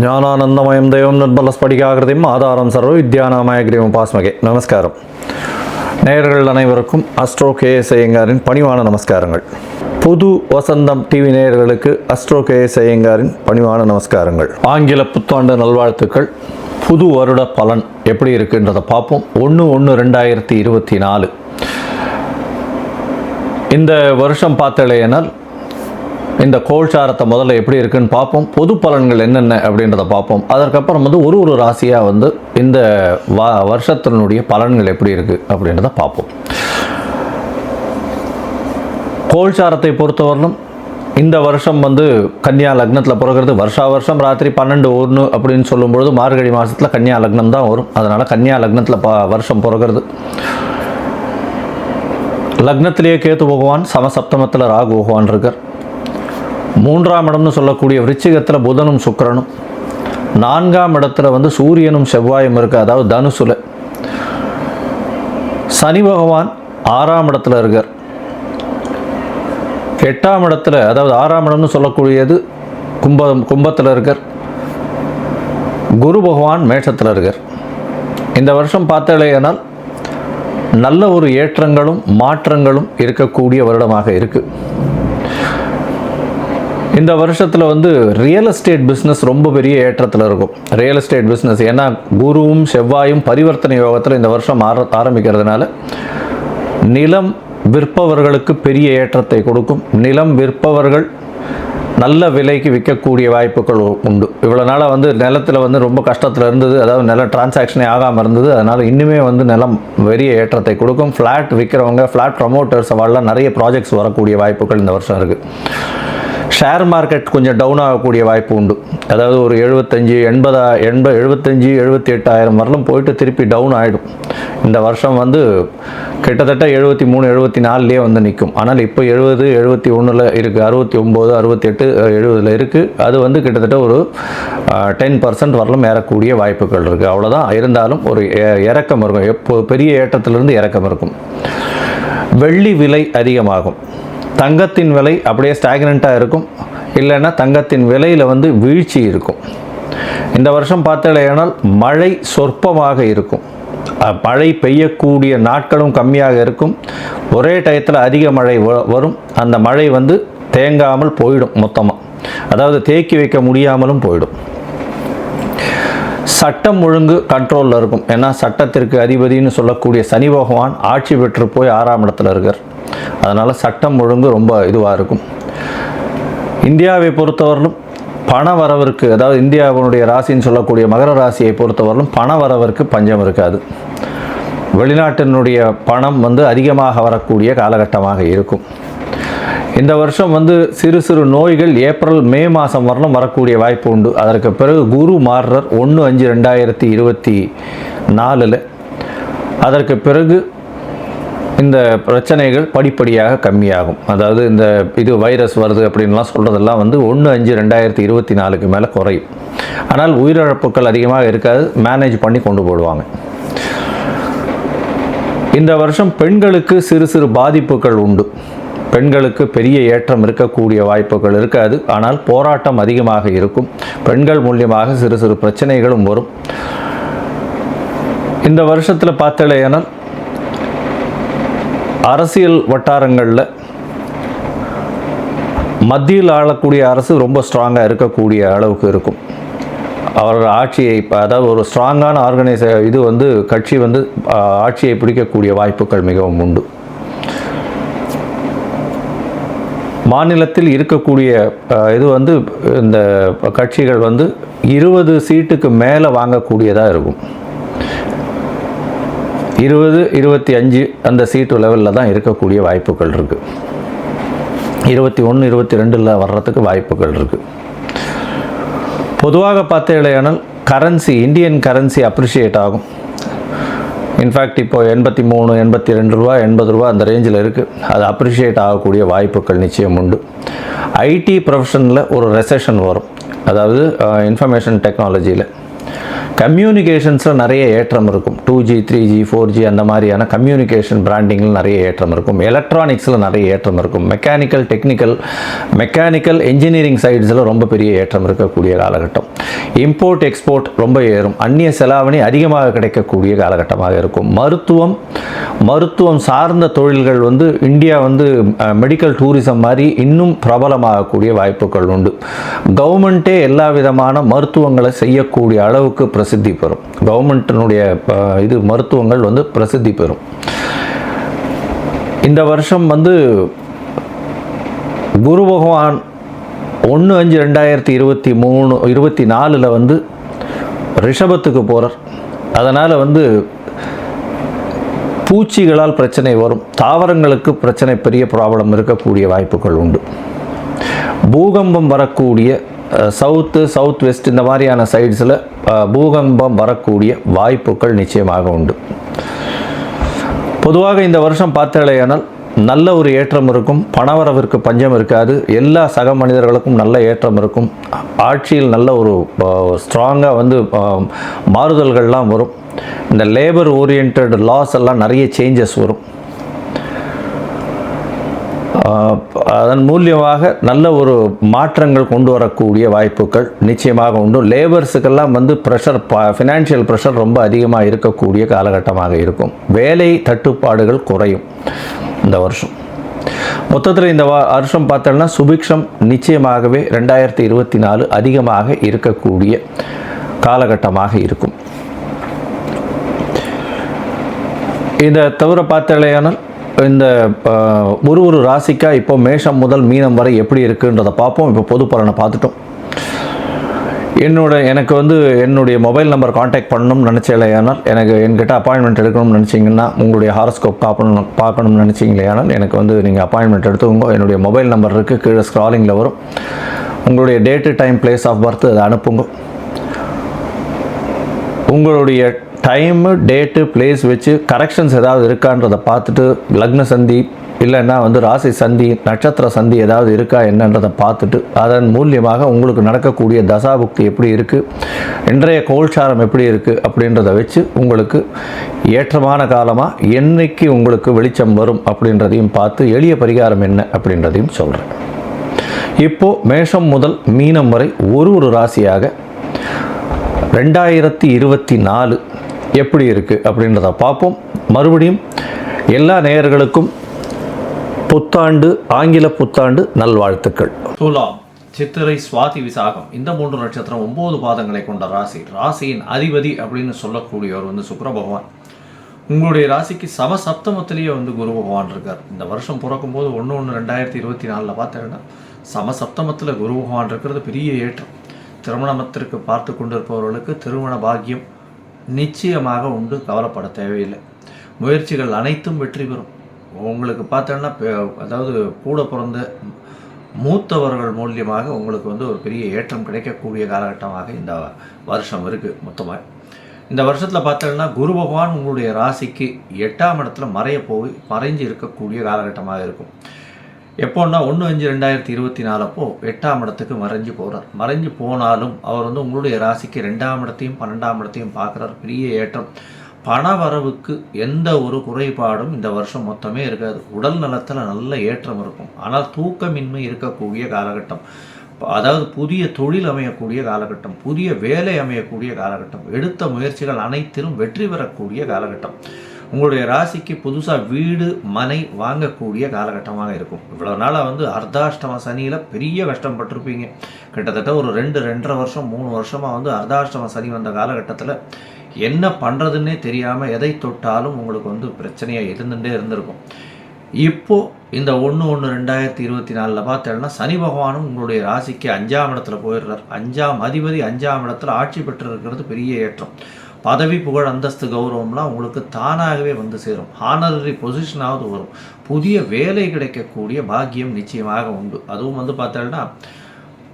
ஞானானந்தமயம் தெய்வம் நிர்மலஸ்படிகாகிருதியும் ஆதாரம் சர்வ வித்யானாமயகிரியும் பாஸ்மகே. நமஸ்காரம். நேயர்கள் அனைவருக்கும் அஸ்ட்ரோ கேஎஸ் ஐயங்காரின் பணிவான நமஸ்காரங்கள். புது வசந்தம் டிவி நேயர்களுக்கு அஸ்ட்ரோ கேஎஸ் ஐயங்காரின் பணிவான நமஸ்காரங்கள். ஆங்கில புத்தாண்டு நல்வாழ்த்துக்கள். புது வருட பலன் எப்படி இருக்குன்றதை பார்ப்போம். ஒன்று ஒன்று ரெண்டாயிரத்தி இருபத்தி நாலு. இந்த வருஷம் பார்த்தலையினால் இந்த கோல்சாரத்தை முதல்ல எப்படி இருக்குன்னு பார்ப்போம். பொது பலன்கள் என்னென்ன அப்படின்றத பார்ப்போம். அதற்கப்புறம் வந்து ஒரு ஒரு ராசியாக வந்து இந்த வ வருஷத்தினுடைய பலன்கள் எப்படி இருக்குது அப்படின்றத பார்ப்போம். கோல்சாரத்தை பொறுத்தவரையிலும் இந்த வருஷம் வந்து கன்னியா லக்னத்தில் பிறகுறது. வருஷா வருஷம் ராத்திரி பன்னெண்டு ஒன்று அப்படின்னு சொல்லும்பொழுது மார்கழி மாதத்தில் கன்னியா லக்னம் தான் வரும். அதனால் கன்னியா லக்னத்தில் ப வருஷம் பிறகுறது. லக்னத்திலேயே கேத்து பகவான் சமசப்தமத்தில் ராகு பகவான் இருக்கார். மூன்றாம் இடம்னு சொல்லக்கூடிய விருச்சிகத்தில் புதனும் சுக்கரனும். நான்காம் இடத்துல வந்து சூரியனும் செவ்வாயும் இருக்கு. அதாவது தனுசுல. சனி பகவான் ஆறாம் இடத்துல இருக்கார். எட்டாம் இடத்துல அதாவது ஆறாம் இடம்னு சொல்லக்கூடியது கும்பம் கும்பத்தில் இருக்கார். குரு பகவான் மேஷத்தில் இருக்கார். இந்த வருஷம் பார்த்தாலேயானால் நல்ல ஒரு ஏற்றங்களும் மாற்றங்களும் இருக்கக்கூடிய வருடமாக இருக்குது இந்த வருஷத்தில் வந்து ரியல் எஸ்டேட் பிஸ்னஸ் ரொம்ப பெரிய ஏற்றத்தில் இருக்கும். ரியல் எஸ்டேட் பிஸ்னஸ் ஏன்னா குருவும் செவ்வாயும் பரிவர்த்தனை யோகத்தில் இந்த வருஷம் ஆர ஆரம்பிக்கிறதுனால நிலம் விற்பவர்களுக்கு பெரிய ஏற்றத்தை கொடுக்கும். நிலம் விற்பவர்கள் நல்ல விலைக்கு விற்கக்கூடிய வாய்ப்புகள் உண்டு. இவ்வளோ நாளாக வந்து நிலத்தில் வந்து ரொம்ப கஷ்டத்தில் இருந்தது. அதாவது நில டிரான்சாக்ஷனே ஆகாமல் இருந்தது. அதனால் இன்னுமே வந்து நிலம் பெரிய ஏற்றத்தை கொடுக்கும். ஃப்ளாட் விற்கிறவங்க ஃப்ளாட் ப்ரமோட்டர்ஸ் அவெல்லாம் நிறைய ப்ராஜெக்ட்ஸ் வரக்கூடிய வாய்ப்புகள் இந்த வருஷம் இருக்குது ஷேர் மார்க்கெட் கொஞ்சம் டவுன் ஆகக்கூடிய வாய்ப்பு உண்டு. அதாவது ஒரு எழுபத்தஞ்சி எண்பதா எண்ப எழுபத்தஞ்சி எழுபத்தி எட்டாயிரம் வரலும் போயிட்டு திருப்பி டவுன் ஆகிடும் இந்த வருஷம் வந்து கிட்டத்தட்ட எழுபத்தி மூணு எழுபத்தி நாலுலேயே வந்து நிற்கும். ஆனால் இப்போ எழுபது எழுபத்தி ஒன்றில் இருக்குது அறுபத்தி ஒம்பது அறுபத்தெட்டு எழுபதில் இருக்குது அது வந்து கிட்டத்தட்ட ஒரு டென் பர்சன்ட் வரலும் ஏறக்கூடிய வாய்ப்புகள் இருக்குது அவ்வளோதான் இருந்தாலும் ஒரு இறக்கம் இருக்கும். எப்போ பெரிய ஏற்றத்திலிருந்து இறக்கம் இருக்கும். வெள்ளி விலை அதிகமாகும். தங்கத்தின் விலை அப்படியே ஸ்டாக்னண்ட்டாக இருக்கும். இல்லைன்னா தங்கத்தின் விலையில் வந்து வீழ்ச்சி இருக்கும். இந்த வருஷம் பார்த்தலையானால் மழை சொற்பமாக இருக்கும். மழை பெய்யக்கூடிய நாட்களும் கம்மியாக இருக்கும். ஒரே டயத்தில் அதிக மழை வ- வரும். அந்த மழை வந்து தேங்காமல் போயிடும் மொத்தமாக அதாவது தேக்கி வைக்க முடியாமலும் போயிடும். சட்டம் ஒழுங்கு கண்ட்ரோலில் இருக்கும். ஏன்னா சட்டத்திற்கு அதிபதினு சொல்லக்கூடிய சனி பகவான் ஆட்சி பெற்று போய் ஆறாம் இடத்துல இருக்கார். அதனால் சட்டம் ஒழுங்கு ரொம்ப இதுவாக இருக்கும். இந்தியாவை பொறுத்தவரையிலும் பண வரவிற்கு அதாவது இந்தியாவினுடைய ராசின்னு சொல்லக்கூடிய மகர ராசியை பொறுத்தவரையிலும் பண வரவிற்கு பஞ்சம் இருக்காது. வெளிநாட்டினுடைய பணம் வந்து அதிகமாக வரக்கூடிய காலகட்டமாக இருக்கும். இந்த வருஷம் வந்து சிறு சிறு நோய்கள் ஏப்ரல் மே மாதம் வரலும் வரக்கூடிய வாய்ப்பு உண்டு. அதற்கு பிறகு குரு மாறுறர் ஒன்று அஞ்சு ரெண்டாயிரத்தி இருபத்தி நாலில். அதற்கு பிறகு இந்த பிரச்சனைகள் படிப்படியாக கம்மியாகும். அதாவது இந்த இது வைரஸ் வருது அப்படின்லாம் சொல்கிறதெல்லாம் வந்து ஒன்று அஞ்சு ரெண்டாயிரத்தி இருபத்தி நாலுக்கு மேலே குறையும். ஆனால் உயிரிழப்புகள் அதிகமாக இருக்காது மேனேஜ் பண்ணி கொண்டு போடுவாங்க. இந்த வருஷம் பெண்களுக்கு சிறு சிறு பாதிப்புகள் உண்டு. பெண்களுக்கு பெரிய ஏற்றம் இருக்கக்கூடிய வாய்ப்புகள் இருக்காது. ஆனால் போராட்டம் அதிகமாக இருக்கும். பெண்கள் மூலியமாக சிறு சிறு பிரச்சனைகளும் வரும். இந்த வருஷத்தில் பார்த்தலையானால் அரசியல் வட்டாரங்களில் மத்தியில் ஆளக்கூடிய அரசு ரொம்ப ஸ்ட்ராங்காக இருக்கக்கூடிய அளவுக்கு இருக்கும். அவர்கள் ஆட்சியை இப்போ அதாவது ஒரு ஸ்ட்ராங்கான ஆர்கனைச இது வந்து கட்சி வந்து ஆட்சியை பிடிக்கக்கூடிய வாய்ப்புகள் மிகவும் உண்டு. மாநிலத்தில் இருக்கக்கூடிய இது வந்து இந்த கட்சிகள் வந்து இருபது சீட்டுக்கு மேலே வாங்கக்கூடியதாக இருக்கும். இருபது இருபத்தி அஞ்சு அந்த சீட்டு லெவலில் தான் இருக்கக்கூடிய வாய்ப்புகள் இருக்குது இருபத்தி ஒன்று இருபத்தி ரெண்டில் வர்றதுக்கு வாய்ப்புகள் இருக்குது பொதுவாக பார்த்தீங்களேனால் கரன்சி இந்தியன் கரன்சி அப்ரிஷியேட் ஆகும். இன்ஃபேக்ட் இப்போ எண்பத்தி மூணு எண்பத்தி ரெண்டு ரூபா எண்பது ரூபா அந்த ரேஞ்சில் இருக்குது அது அப்ரிஷியேட் ஆகக்கூடிய வாய்ப்புகள் நிச்சயம் உண்டு. ஐடி ப்ரொஃபஷனில் ஒரு ரெசெஷன் வரும். அதாவது uh, இன்ஃபர்மேஷன் டெக்னாலஜியில் கம்யூனிகேஷன்ஸில் நிறைய ஏற்றம் இருக்கும். Two G three G four G அந்த மாதிரியான கம்யூனிகேஷன் பிராண்டிங்கில் நிறைய ஏற்றம் இருக்கும். எலக்ட்ரானிக்ஸில் நிறைய ஏற்றம் இருக்கும். மெக்கானிக்கல் டெக்னிக்கல் மெக்கானிக்கல் இன்ஜினியரிங் சைட்ஸில் ரொம்ப பெரிய ஏற்றம் இருக்கக்கூடிய காலகட்டம். இம்போர்ட் எக்ஸ்போர்ட் ரொம்ப ஏறும். அந்நிய செலாவணி அதிகமாக கிடைக்கக்கூடிய காலகட்டமாக இருக்கும். மருத்துவம் மருத்துவம் சார்ந்த தொழில்கள் வந்து இந்தியா வந்து மெடிக்கல் டூரிசம் மாதிரி இன்னும் பிரபலமாகக்கூடிய வாய்ப்புகள் உண்டு. கவர்மெண்ட்டே எல்லா விதமான மருத்துவங்களை செய்யக்கூடிய அளவுக்கு பிரசித்தி பெறும். கவர்மெண்ட்டினுடைய இது மருத்துவங்கள் வந்து பிரசித்தி பெறும். இந்த வருஷம் வந்து குரு பகவான் ஒன்று அஞ்சு ரெண்டாயிரத்தி இருபத்தி மூணு இருபத்தி நாலில் வந்து ரிஷபத்துக்கு போகிறார் அதனால் வந்து பூச்சிகளால் பிரச்சனை வரும். தாவரங்களுக்கு பிரச்சனை பெரிய ப்ராப்ளம் இருக்கக்கூடிய வாய்ப்புகள் உண்டு. பூகம்பம் வரக்கூடிய சவுத்து சவுத் வெஸ்ட் இந்த மாதிரியான சைட்ஸில் பூகம்பம் வரக்கூடிய வாய்ப்புகள் நிச்சயமாக உண்டு. பொதுவாக இந்த வருஷம் பார்த்தாலேயானால் நல்ல ஒரு ஏற்றம் இருக்கும் பணவரவிற்கு பஞ்சம் இருக்காது. எல்லா சக மனிதர்களுக்கும் நல்ல ஏற்றம் இருக்கும். ஆட்சியில் நல்ல ஒரு ஸ்ட்ராங்காக வந்து மாறுதல்கள்லாம் வரும். இந்த லேபர் ஓரியன்ட் லாஸ் எல்லாம் நிறைய சேஞ்சஸ் வரும். அதன் மூலியமாக நல்ல ஒரு மாற்றங்கள் கொண்டு வரக்கூடிய வாய்ப்புகள் நிச்சயமாக உண்டு. லேபர்ஸுக்கெல்லாம் வந்து ப்ரெஷர் ஃபினான்ஷியல் ப்ரெஷர் ரொம்ப அதிகமாக இருக்கக்கூடிய காலகட்டமாக இருக்கும். வேலை தட்டுப்பாடுகள் குறையும். இந்த வருஷம். மொத்தத்தில் இந்த வருஷம் பார்த்தோம்னா சுபிக்ஷம் நிச்சயமாகவே ரெண்டாயிரத்தி இருபத்தி நாலு அதிகமாக இருக்கக்கூடிய காலகட்டமாக இருக்கும். இதை தவிர பார்த்தாலேயானால் இந்த ஒரு ஒரு ராசிக்கா இப்போ மேஷம் முதல் மீனம் வரை எப்படி இருக்குன்றதை பார்ப்போம். இப்போ பொது பலனை பார்த்துட்டோம். என்னோட எனக்கு வந்து என்னுடைய மொபைல் நம்பர் காண்டாக்ட் பண்ணணும்னு நினச்சேலையானால் எனக்கு என்கிட்ட அப்பாயின்மெண்ட் எடுக்கணும்னு நினச்சிங்கன்னா உங்களுடைய ஹாரஸ்கோப் பார்க்கணும் பார்க்கணும்னு நினச்சிங்களேயானால் எனக்கு வந்து நீங்கள் அப்பாயின்மெண்ட் எடுத்துக்கோங்க. என்னுடைய மொபைல் நம்பர் இருக்குது கீழே ஸ்க்ராலிங்கில் வரும். உங்களுடைய date time place of birth அதை அனுப்புங்க. உங்களுடைய டைமு டேட்டு பிளேஸ் வச்சு கரெக்ஷன்ஸ் ஏதாவது இருக்கான்றதை பார்த்துட்டு லக்ன சந்தி இல்லைன்னா வந்து ராசி சந்தி நட்சத்திர சந்தி ஏதாவது இருக்கா என்னன்றதை பார்த்துட்டு அதன் மூலியமாக உங்களுக்கு நடக்கக்கூடிய தசாபுக்தி எப்படி இருக்குது இன்றைய கோல்சாரம் எப்படி இருக்குது அப்படின்றத வச்சு உங்களுக்கு ஏற்றமான காலமாக என்னைக்கு உங்களுக்கு வெளிச்சம் வரும் அப்படின்றதையும் பார்த்து எளிய பரிகாரம் என்ன அப்படின்றதையும் சொல்கிறேன் இப்போது மேஷம் முதல் மீனம் வரை ஒரு ஒரு ராசியாக ரெண்டாயிரத்தி இருபத்தி நாலு எப்படி இருக்குது அப்படின்றத பார்ப்போம். மறுபடியும் எல்லா நேயர்களுக்கும் புத்தாண்டு ஆங்கில புத்தாண்டு நல்வாழ்த்துக்கள். துலாம் சித்திரை சுவாதி விசாகம். இந்த மூன்று நட்சத்திரம் ஒன்பது பாதங்களை கொண்ட ராசி. ராசியின் அதிபதி அப்படின்னு சொல்லக்கூடியவர் வந்து சுக்கர பகவான். உங்களுடைய ராசிக்கு சம சப்தமத்திலேயே வந்து குரு பகவான் இருக்கார். இந்த வருஷம் பிறக்கும்போது ஒன்று ஒன்று ரெண்டாயிரத்தி இருபத்தி நாலில் பார்த்தீங்கன்னா சம சப்தமத்தில் குரு பகவான் இருக்கிறது பெரிய ஏற்றம். திருமணத்திற்கு பார்த்து கொண்டிருப்பவர்களுக்கு திருமண பாக்கியம் நிச்சயமாக உண்டு கவலைப்பட தேவையில்லை. முயற்சிகள் அனைத்தும் வெற்றி பெறும். உங்களுக்கு பார்த்தோன்னா அதாவது கூட பிறந்த மூத்தவர்கள் மூலியமாக உங்களுக்கு வந்து ஒரு பெரிய ஏற்றம் கிடைக்கக்கூடிய காலகட்டமாக இந்த வருஷம் இருக்குது மொத்தமாக இந்த வருஷத்தில் பார்த்தோன்னா குரு பகவான் உங்களுடைய ராசிக்கு எட்டாம் இடத்துல மறைய போய் மறைஞ்சு இருக்கக்கூடிய காலகட்டமாக இருக்கும். எப்போன்னா ஒன்று அஞ்சு ரெண்டாயிரத்தி இருபத்தி நாலப்போ எட்டாம் இடத்துக்கு மறைஞ்சு போகிறார் மறைஞ்சு போனாலும் அவர் வந்து உங்களுடைய ராசிக்கு ரெண்டாம் இடத்தையும் பன்னெண்டாம் இடத்தையும் பார்க்குறார். பெரிய ஏற்றம். பண வரவுக்கு எந்த ஒரு குறைபாடும் இந்த வருஷம் மொத்தமே இருக்காது. உடல் நலத்தில் நல்ல ஏற்றம் இருக்கும். ஆனால் தூக்கமின்மை இருக்கக்கூடிய காலகட்டம். அதாவது புதிய தொழில் அமையக்கூடிய காலகட்டம் புதிய வேலை அமையக்கூடிய காலகட்டம் எடுத்த முயற்சிகள் அனைத்திலும் வெற்றி பெறக்கூடிய காலகட்டம். உங்களுடைய ராசிக்கு புதுசாக வீடு மனை வாங்கக்கூடிய காலகட்டமாக இருக்கும். இவ்வளோ நாளாக வந்து அர்த்தாஷ்டம சனியில் பெரிய கஷ்டப்பட்டிருப்பீங்க. கிட்டத்தட்ட ஒரு ரெண்டு ரெண்டரை வருஷம் மூணு வருஷமாக வந்து அர்த்தாஷ்டம சனி வந்த காலகட்டத்தில் என்ன பண்ணுறதுன்னே தெரியாமல் எதை தொட்டாலும் உங்களுக்கு வந்து பிரச்சனையாக இருந்துகிட்டே இருந்திருக்கும். இப்போது இந்த ஒன்று ஒன்று ரெண்டாயிரத்தி இருபத்தி நாலில் பார்த்தேன்னா சனி பகவானும் உங்களுடைய ராசிக்கு அஞ்சாம் இடத்துல போயிடுறார். அஞ்சாம் அதிபதி அஞ்சாம் இடத்துல ஆட்சி பெற்று இருக்கிறது பெரிய ஏற்றம். பதவி புகழ் அந்தஸ்து கௌரவம்லாம் உங்களுக்கு தானாகவே வந்து சேரும். ஹானரரி பொசிஷனாவது வரும். புதிய வேலை கிடைக்கக்கூடிய பாக்கியம் நிச்சயமாக உண்டு. அதுவும் வந்து பார்த்தோன்னா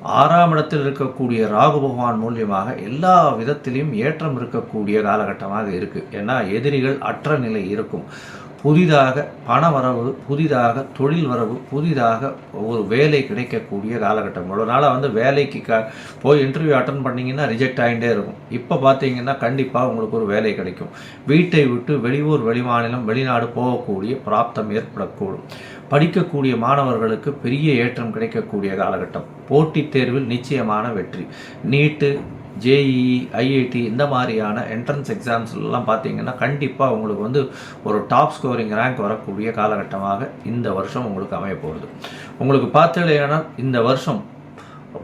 ஆறாம் இடத்தில் இருக்கக்கூடிய ராகு பகவான் மூலியமாக எல்லா விதத்திலையும் ஏற்றம் இருக்கக்கூடிய காலகட்டமாக இருக்குது ஏன்னா எதிரிகள் அற்ற நிலை இருக்கும். புதிதாக பண வரவு புதிதாக தொழில் வரவு புதிதாக ஒரு வேலை கிடைக்கக்கூடிய காலகட்டம். இவ்வளோ நாளாக வந்து வேலைக்கு க போய் இன்டர்வியூ அட்டன் பண்ணிங்கன்னா ரிஜெக்ட் ஆகிட்டே இருக்கும். இப்போ பார்த்தீங்கன்னா கண்டிப்பாக உங்களுக்கு ஒரு வேலை கிடைக்கும். வீட்டை விட்டு வெளியூர் வெளிமாநிலம் வெளிநாடு போகக்கூடிய பிராப்தம் ஏற்படக்கூடும். படிக்கக்கூடிய மாணவர்களுக்கு பெரிய ஏற்றம் கிடைக்கக்கூடிய காலகட்டம். போட்டித் தேர்வில் நிச்சயமான வெற்றி. நீட்டு ஜேஇஇ ஐஐடி இந்த மாதிரியான என்ட்ரன்ஸ் எக்ஸாம்ஸ்லாம் பார்த்தீங்கன்னா கண்டிப்பாக உங்களுக்கு வந்து ஒரு டாப் ஸ்கோரிங் ரேங்க் வரக்கூடிய காலகட்டமாக இந்த வருஷம் உங்களுக்கு அமைய போகிறது உங்களுக்கு பார்த்தீங்கன்னா இந்த வருஷம்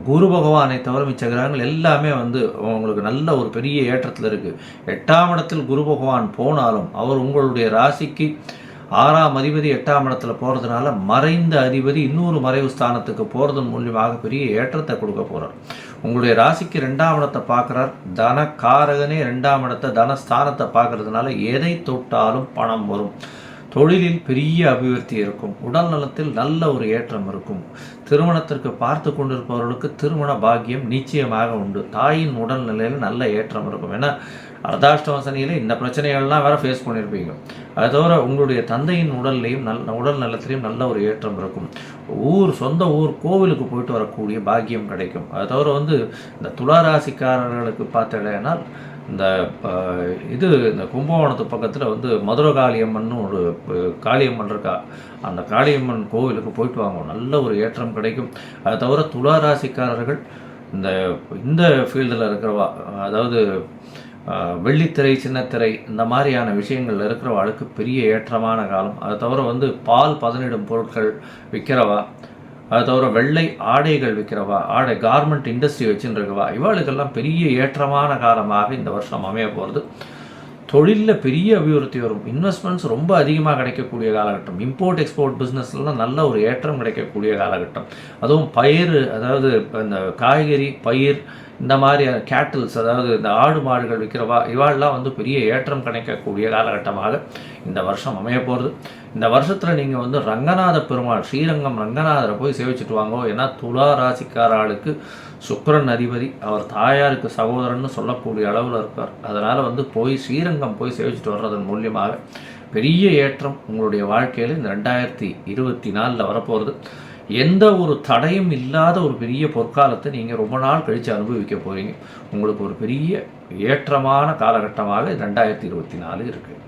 குரு பகவானை தவிர மிச்ச கிரகங்கள் எல்லாமே வந்து உங்களுக்கு நல்ல ஒரு பெரிய ஏற்றத்தில் இருக்குது எட்டாம் இடத்தில் குரு பகவான் போனாலும் அவர் உங்களுடைய ராசிக்கு ஆறாம் அதிபதி எட்டாம் இடத்துல போகிறதுனால மறைந்த அதிபதி இன்னொரு மறைவு ஸ்தானத்துக்கு போகிறதன் மூலியமாக பெரிய ஏற்றத்தை கொடுக்க போகிறார் உங்களுடைய ராசிக்கு ரெண்டாம் இடத்தை பார்க்குறார். தன காரகனே ரெண்டாம் இடத்தை தனஸ்தானத்தை பார்க்கறதுனால எதை தொட்டாலும் பணம் வரும். தொழிலில் பெரிய அபிவிருத்தி இருக்கும். உடல் நலத்தில் நல்ல ஒரு ஏற்றம் இருக்கும். திருமணத்திற்கு பார்த்து கொண்டிருப்பவர்களுக்கு திருமண பாக்கியம் நிச்சயமாக உண்டு. தாயின் உடல்நிலையில் நல்ல ஏற்றம் இருக்கும். ஏன்னா அர்த்தாஷ்டம சனியில் இந்த பிரச்சனைகள்லாம் வேற ஃபேஸ் பண்ணியிருப்பீங்க. அது தவிர உங்களுடைய தந்தையின் உடல்லையும் நல் உடல் நலத்திலையும் நல்ல ஒரு ஏற்றம் இருக்கும். ஊர் சொந்த ஊர் கோவிலுக்கு போயிட்டு வரக்கூடிய பாக்கியம் கிடைக்கும். அது தவிர வந்து இந்த துளாராசிக்காரர்களுக்கு பார்த்தீங்கன்னா இந்த இது இந்த கும்பகோணத்து பக்கத்தில் வந்து மதுரை காளியம்மன் ஒரு காளியம்மன் இருக்கா? அந்த காளியம்மன் கோவிலுக்கு போயிட்டு வாங்க. நல்ல ஒரு ஏற்றம் கிடைக்கும். அதை தவிர துலா ராசிக்காரர்கள் இந்த இந்த ஃபீல்டில் இருக்கிறவா அதாவது வெள்ளித்திரை சின்னத்திரை இந்த மாதிரியான விஷயங்கள் இருக்கிறவாளுக்கு பெரிய ஏற்றமான காலம். அது தவிர வந்து பால் பதனிடும் பொருட்கள் விற்கிறவா அது தவிர வெள்ளை ஆடைகள் விற்கிறவா ஆடை கார்மெண்ட் இண்டஸ்ட்ரி வச்சுன்னு இருக்கவா இவாளுக்கெல்லாம் பெரிய ஏற்றமான காலமாக இந்த வருஷம் அமைய போகிறது தொழிலில் பெரிய அபிவிருத்தி வரும். இன்வெஸ்ட்மெண்ட்ஸ் ரொம்ப அதிகமாக கிடைக்கக்கூடிய காலகட்டம். இம்போர்ட் எக்ஸ்போர்ட் பிஸ்னஸ்லாம் நல்ல ஒரு ஏற்றம் கிடைக்கக்கூடிய காலகட்டம். அதுவும் பயிர் அதாவது இந்த காய்கறி பயிர் இந்த மாதிரி கேட்டில்ஸ் அதாவது இந்த ஆடு மாடுகள் விற்கிறவா இவாள்லாம் வந்து பெரிய ஏற்றம் கிடைக்கக்கூடிய காலகட்டமாக இந்த வருஷம் அமைய போகிறது இந்த வருஷத்தில் நீங்கள் வந்து ரங்கநாத பெருமாள் ஸ்ரீரங்கம் ரங்கநாதரை போய் சேவிச்சுட்டு வாங்கோ. ஏன்னா துலா ராசிக்கார ஆளுக்கு அதிபதி அவர் தாயாருக்கு சகோதரன்னு சொல்லக்கூடிய அளவில் இருப்பார். அதனால் வந்து போய் ஸ்ரீரங்கம் போய் சேவிச்சுட்டு வர்றதன் மூலியமாக பெரிய ஏற்றம் உங்களுடைய வாழ்க்கையில் இந்த ரெண்டாயிரத்தி இருபத்தி நாலில் வரப்போகிறது எந்த ஒரு தடையும் இல்லாத ஒரு பெரிய பொற்காலத்தை நீங்கள் ரொம்ப நாள் கழித்து அனுபவிக்க போகிறீங்க உங்களுக்கு ஒரு பெரிய ஏற்றமான காலகட்டமாக ரெண்டாயிரத்தி இருபத்தி நாலு இருக்குது